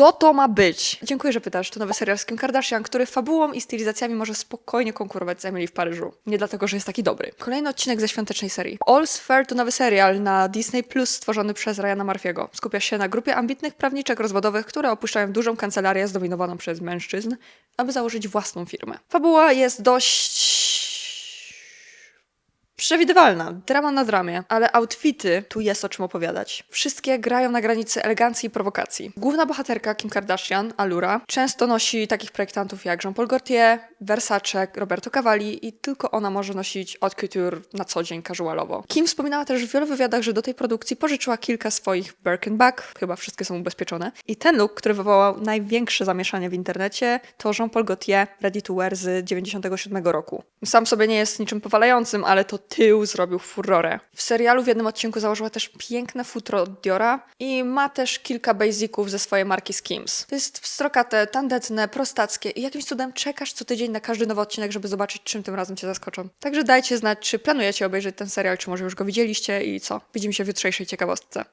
Co to ma być? Dziękuję, że pytasz. To nowy serial z Kim Kardashian, który fabułą i stylizacjami może spokojnie konkurować z Emily w Paryżu. Nie dlatego, że jest taki dobry. Kolejny odcinek ze świątecznej serii. All's Fair to nowy serial na Disney Plus stworzony przez Ryana Murphy'ego. Skupia się na grupie ambitnych prawniczek rozwodowych, które opuszczają dużą kancelarię zdominowaną przez mężczyzn, aby założyć własną firmę. Fabuła jest dość przewidywalna, drama na dramie, ale outfity tu jest o czym opowiadać. Wszystkie grają na granicy elegancji i prowokacji. Główna bohaterka Kim Kardashian, Alura, często nosi takich projektantów jak Jean-Paul Gaultier, Versace, Roberto Cavalli i tylko ona może nosić haute couture na co dzień casualowo. Kim wspominała też w wielu wywiadach, że do tej produkcji pożyczyła kilka swoich Birkenback, chyba wszystkie są ubezpieczone. I ten look, który wywołał największe zamieszanie w internecie, to Jean-Paul Gaultier Ready to Wear z 97 roku. Sam sobie nie jest niczym powalającym, ale to tył zrobił furorę. W serialu w jednym odcinku założyła też piękne futro od Diora i ma też kilka basiców ze swojej marki Skims. To jest pstrokate, tandetne, prostackie i jakimś cudem czekasz co na każdy nowy odcinek, żeby zobaczyć, czym tym razem cię zaskoczą. Także dajcie znać, czy planujecie obejrzeć ten serial, czy może już go widzieliście i co. Widzimy się w jutrzejszej ciekawostce.